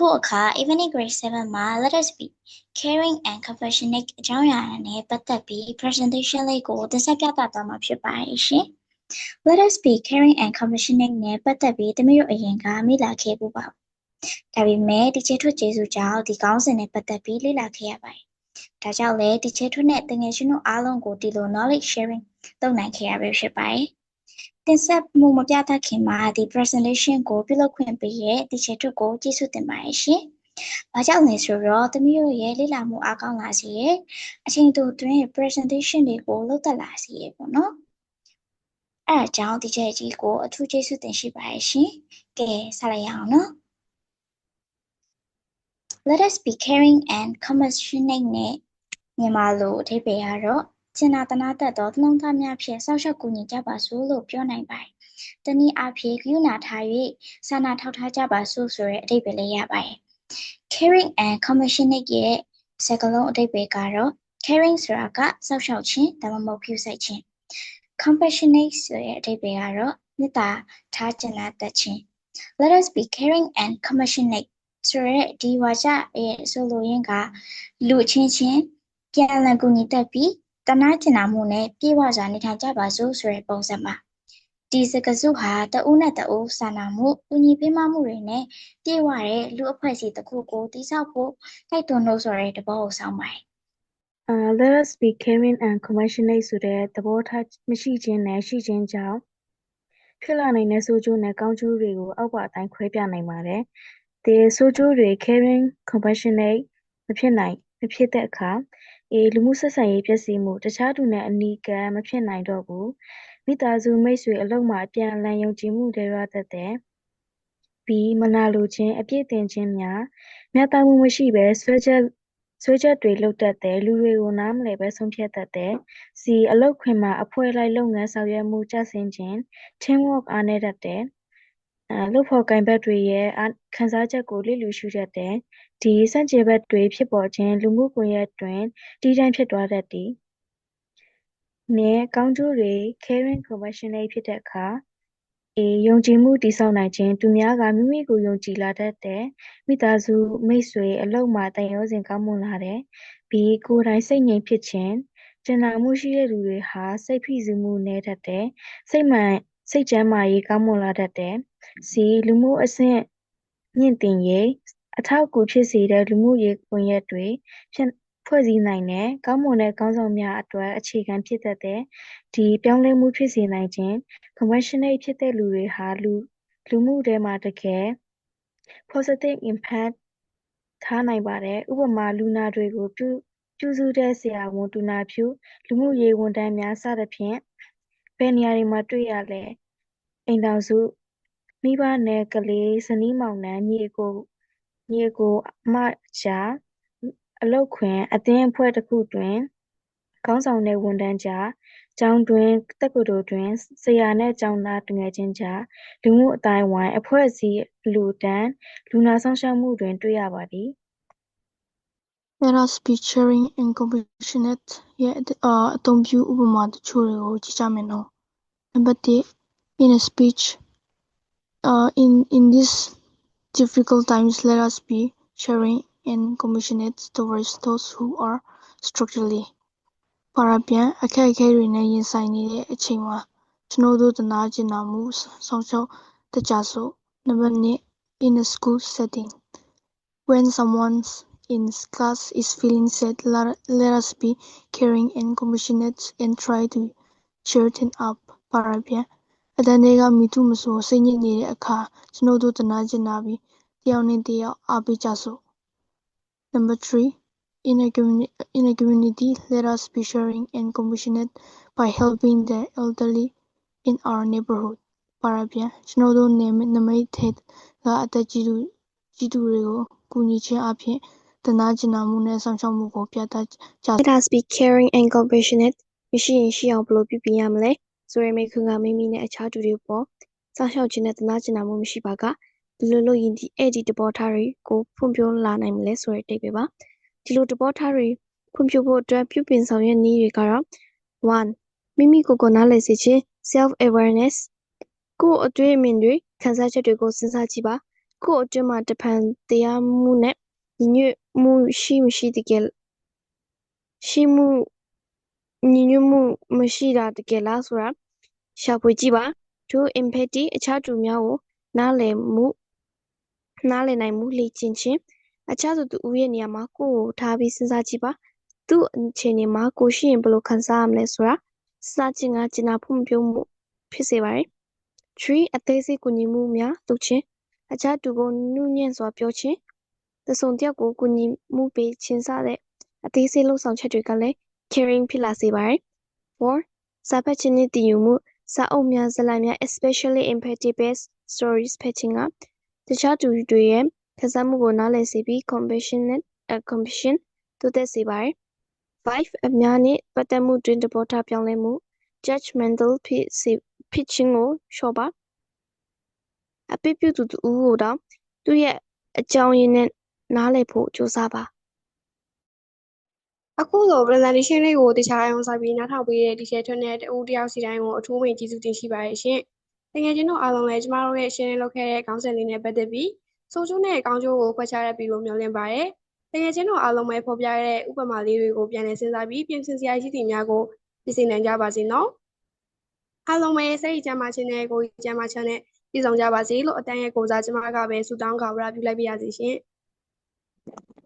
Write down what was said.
ကိုယ့်အခါ evening grade 7မှာ let us be caring and compassionate အကြောင်းအရာနဲ့ပတ်သက်ပြီး presentation လေးကိုတင်ဆက်ပြသသွားမှာဖြစ်ပါတယ်ရှင်။ let us be caring and compassionate နဲ့ပတ်သက်ပြီးသမီးတို့အရင်ကမိလာခဲ့ပူပါဘူး။ဒါပေမဲ့ဒီချေထွတ်ကျေးဇူးကြောင့်ဒီကောင်းစဉ်နဲ့ပတ်သက်ပြီးလေ့လာခဲ့ရပါတယ်။ဒါကြောင့်လည်းဒီချေထွတ်နဲ့တငယ်ချင်းတို့အားလုံးကိုဒီလို knowledge sharing လုပ်နိုင်ခဲ့ရပဲဖြစ်ပါတယ်။ တင်ဆက်မှုမပြသခင်မှာဒီ presentation ကိုပြုလုပ်ခွင့်ပေးရဲ့ဒီချေထွတ်ကိုကျေးဇူးတင်ပါတယ်ရှင်။ဘာကြောင့်လဲဆိုတော့သမီးတို့ရဲ့လေ့လာမှုအားကောင်းလာစေရဲ့အချိန်တူတွင် presentation တွေကိုလုပ်သက်လာစေရဲ့ပေါ့နော်။အဲအကြောင်းဒီချက်ကြီးကိုအထူးကျေးဇူးတင်ရှိပါတယ်ရှင်။ကဲဆက်လိုက်ရအောင်နော်။ Let us be caring and compassionate နဲ့မြန်မာလိုအဓိပ္ပာယ်ကတော့ ကျင်နာတနာတတ်သောနှလုံးသားများဖြင့်စောင့်ရှောက်ကူညီကြပါစို့လို့ပြောနိုင်ပါတယ်။တနည်းအားဖြင့်ဂရုဏာထား၍စာနာထောက်ထားကြပါစို့ဆိုတဲ့အဓိပ္ပာယ်လေးရပါတယ်။ caring and compassionate ရဲ့စကားလုံးအဓိပ္ပာယ်ကတော့ caring ဆိုတာကစောင့်ရှောက်ခြင်းဒါမှမဟုတ်ပြုစိုက်ခြင်း compassionate ဆိုတဲ့အဓိပ္ပာယ်ကတော့မေတ္တာထားကျင်နာတတ်ခြင်း let us be caring and compassionate ဆိုရဲဒီဝါကျရဲ့ဆိုလိုရင်းကလူချင်းချင်းပြန်လည်ကူညီတတ်ပြီး တနာကျင်နာမှုနဲ့ပြေဝစွာနေထိုင်ကြပါစို့ဆိုတဲ့ပုံစံပါဒီစကားစုဟာတဦးနဲ့တဦးစာနာမှု၊ကူညီပေးမမှုတွေနဲ့ပြည့်ဝတဲ့လူအဖွဲ့အစည်းတစ်ခုကိုတည်ဆောက်ဖို့တိုက်တွန်းလို့ဆိုတဲ့တဘောကိုဆောင်ပါတယ်။ Uh, let us be caring and compassionate ဆိုတဲ့သဘောထားမရှိခြင်းနဲ့ရှိခြင်းကြောင့်ဖြစ်လာနိုင်တဲ့ဆိုးကျိုးနဲ့ကောင်းကျိုးတွေကိုအောက်ပါအတိုင်းခွဲပြနိုင်ပါတယ်။ဒီဆိုးကျိုးတွေ caring, compassionate မဖြစ်နိုင်မဖြစ်တဲ့အခါ အေလူမှုဆက်ဆံရေးပျက်စီးမှု တခြားသူနဲ့အနီးကပ် မဖြစ်နိုင်တော့ဘူး။မိသားစု မိတ်ဆွေ အလုပ်မှာ အပြန်အလှန် ယုံကြည်မှုတွေရတတ်တယ်။ B မနာလိုခြင်း အပြစ်တင်ခြင်းများ မျှတမှုမရှိဘဲဆွဲချက်ဆွဲချက်တွေ လုပ်တတ်တယ် လူတွေကို နားမလည်ပဲဆုံးဖြတ်တတ်တယ်။ C အလုပ်ခွင်မှာ အဖွဲ့လိုက် လုပ်ငန်းဆောင်ရွက်မှု ကျဆင်းခြင်း teamwork အားနည်းတတ်တယ်။အဲ လုပ်ဖော်ကိုင်ဘက်တွေရဲ့ခံစားချက်ကိုလျစ်လျူရှုတတ်တယ်။ဒီစန့်ကျင်ဘက်တွေဖြစ်ပေါ်ခြင်းလူမှုကွန်ရက်တွင်တီးတန့်ဖြစ်သွားတတ်သည်။နဲ့ကောင်းကျိုးတွေ caring compassionate ဖြစ်တဲ့အခါအေယုံကြည်မှုတည်ဆောက်နိုင်ခြင်းသူများကမိမိကိုယုံကြည်လာတတ်တယ်။မိသားစုမိတ်ဆွေအလုပ်မှာသင်ရိုးစဉ်ကောင်းမွန်လာတယ်။ B ကိုယ်တိုင်စိတ်ငြိမ်ဖြစ်ခြင်းကျင်နာမှုရှိတဲ့လူတွေဟာစိတ်ဖိစီးမှုနည်းတတ်တယ်။စိတ်မှန်စိတ်ကျန်းမာရေးကောင်းမွန်လာတတ်တယ်။ C လူမှုအဆင့်မြင့်တင်ရေးအထောက်အကူဖြစ်စေတဲ့လူမှုရေးကွန်ရက်တွေဖြစ်ဖွဲ့စည်းနိုင်တယ်။ကောင်းမွန်တဲ့ခေါင်းဆောင်များအတွက်အခြေခံဖြစ်တတ်တယ်။ဒီပြောင်းလဲမှုဖြစ်စေနိုင်ခြင်း compassionate ဖြစ်တဲ့လူတွေဟာလူလူမှုထဲမှာတကယ် positive impact ထားနိုင်ပါတယ်။ဥပမာလူနာတွေကိုပြုပြုစုတဲ့ဆရာဝန်သူနာပြုလူမှုရေးဝန်ထမ်းများစသဖြင့်ဘယ်နေရာတွေမှာတွေ့ရလဲအိမ်တော်စု မိဘနဲ့ကလေးဇနီးမောင်နှံညီအကိုညီအကိုအမကြားအလုပ်ခွင်အသင်းအဖွဲ့တစ်ခုတွင်ခေါင်းဆောင်တဲ့ဝန်ထမ်းကြားကျောင်းတွင်တက္ကသိုလ်တွင်ဆရာနှင့်ကျောင်းသားသူငယ်ချင်းကြားလူမှုအသိုင်းအဝိုင်းအဖွဲ့အစည်းအလှူဒန်းလူနာစောင့်ရှောက်မှုတွင် တွေ့ရပါသည် Let us be caring and compassionate ရဲ့အအသုံးပြုဥပမာတချို့တွေကိုကြည့်ကြမယ်နော်။ Number 1 in a speech uh, in in this difficult times let us be caring and compassionate towards those who are structurally ပါရပြန်အခက်အခဲတွေနဲ့ရင်ဆိုင်နေတဲ့အချိန်မှာကျွန်တော်တို့တနာကျင်နာမှုဆောင်ရှောက်တကြစို့ Number 2 in a school setting when someone's in class is feeling sad let, let us be caring and compassionate and try to cheer them up ပါရပြန် အတန်းတွေကမိသူမဆိုစိတ်ညစ်နေတဲ့အခါကျွန်တော်တို့တနာကျင်နာပြီးတယောက်နဲ့တယောက်အားပေးကြစို့ Number 3 in a, communi- in a community, let us be sharing and compassionate by helping the elderly in our neighborhood. ပါရပြန်ကျွန်တော်တို့နေနမိတ်ထဲကအသက်ကြီးသူကြီးသူတွေကိုကူညီခြင်းအပြင်တနာကျင်နာမှုနဲ့ဆောင်ရှောက်မှုကိုပြသကြ Let us be caring and compassionate မရှိရင်ရှိအောင်ဘယ်လိုပြုပြင်ရမလဲ ဆိုရမိခွန်းကမိမိနဲ့အခြားသူတွေပေါ်စောင့်ရှောက်ခြင်းနဲ့တနာကျင်နာမှုမရှိပါကဘယ်လိုလုပ်ရင်ဒီအဲ့ဒီတဘောထားတွေကိုဖွံ့ဖြိုးလာနိုင်မလဲဆိုတဲ့အတိတ်ပဲပါဒီလိုတဘောထားတွေဖွံ့ဖြိုးဖို့အတွက်ပြုပြင်ဆောင်ရွက်နည်းတွေကတော့1မိမိကိုယ်ကိုနားလည်စေခြင်း self awareness ကိုယ့်အတွေ့အမြင်တွေခံစားချက်တွေကိုစဉ်းစားကြည့်ပါကိုယ့်အတွင်းမှာတဖန်တရားမှုနဲ့ညီညွတ်မှုရှိမရှိတကယ်ရှိမှု ညီညွတ်မှုမရှိတာတကယ်လားဆိုတာရှာဖွေကြည့်ပါထို empathy အခြားသူများကိုနားလည်မှုနားလည်နိုင်မှုလေ့ကျင့်ခြင်းအခြားသူတူဦးရဲ့နေရာမှာကိုယ့်ကိုထားပြီးစဉ်းစားကြည့်ပါသူ့အခြေအနေမှာကိုရှိရင်ဘယ်လိုခံစားရမလဲဆိုတာစဉ်းစားခြင်းကကျင်နာဖို့မပြုံးမှုဖြစ်စေပါတယ် tree အသေးစိတ်ကူညီမှုများလုပ်ခြင်းအခြားသူကိုနုညံ့စွာပြောခြင်းတစုံတစ်ယောက်ကိုကူညီမှုပေးခြင်းစတဲ့အသေးစိတ်လှုပ်ဆောင်ချက်တွေကလည်း caring ဖြစ်လာစေပါတယ် 4. စာဖတ်ခြင်းနှင့်တည်ယူမှုစာအုပ်များဇာတ်လမ်းများ especially empathy based stories ဖတ်ခြင်းကတခြားသူတွေရဲ့ခံစားမှုကိုနားလည်စေပြီး compassionate uh, compassion တိုးတက်စေပါတယ် 5. အများနှင့်ပတ်သက်မှုတွင်သဘောထားပြောင်းလဲမှု judgmental ဖြစ်စေဖြစ်ခြင်းကိုလျှော့ပါ အပြစ်ပြုသူတူကိုတောင် သူ့ရဲ့အကြောင်းရင်းနဲ့နားလည်ဖို့ကြိုးစားပါ အခုလို presentation လေးကိုတခြားအောင်ဆိုင်ပြီးနားထောင်ပေးတဲ့ teacher ထွန်းနဲ့တဦးတစ်ယောက်စီတိုင်းကိုအထူးဝင်ကျေးဇူးတင်ရှိပါတယ်ရှင်။တကယ်ချင်းတို့အားလုံးလည်းကျမတို့ရဲ့ရှင်းလင်းလုပ်ခဲ့တဲ့ခေါင်းစဉ်လေးနဲ့ပတ်သက်ပြီးစိုးကျိုးနဲ့ကောင်းကျိုးကိုခွဲခြားရပြီးလို့မျှော်လင့်ပါတယ်။တကယ်ချင်းတို့အားလုံးပဲဖော်ပြရတဲ့ဥပမာလေးတွေကိုပြန်လည်စဉ်းစားပြီးပြင်ဆင်စရာရှိသည့်များကိုပြင်ဆင်နိုင်ကြပါစေနော်။အားလုံးပဲစိတ်ကြမ်းမှခြင်းနဲ့ကိုယ်ကြမ်းမှခြင်းနဲ့ပြည်ဆောင်ကြပါစေလို့အတန်းရဲ့ကိုစားကျမကပဲဆုတောင်းကာဝရပြုလိုက်ပါရစေရှင်။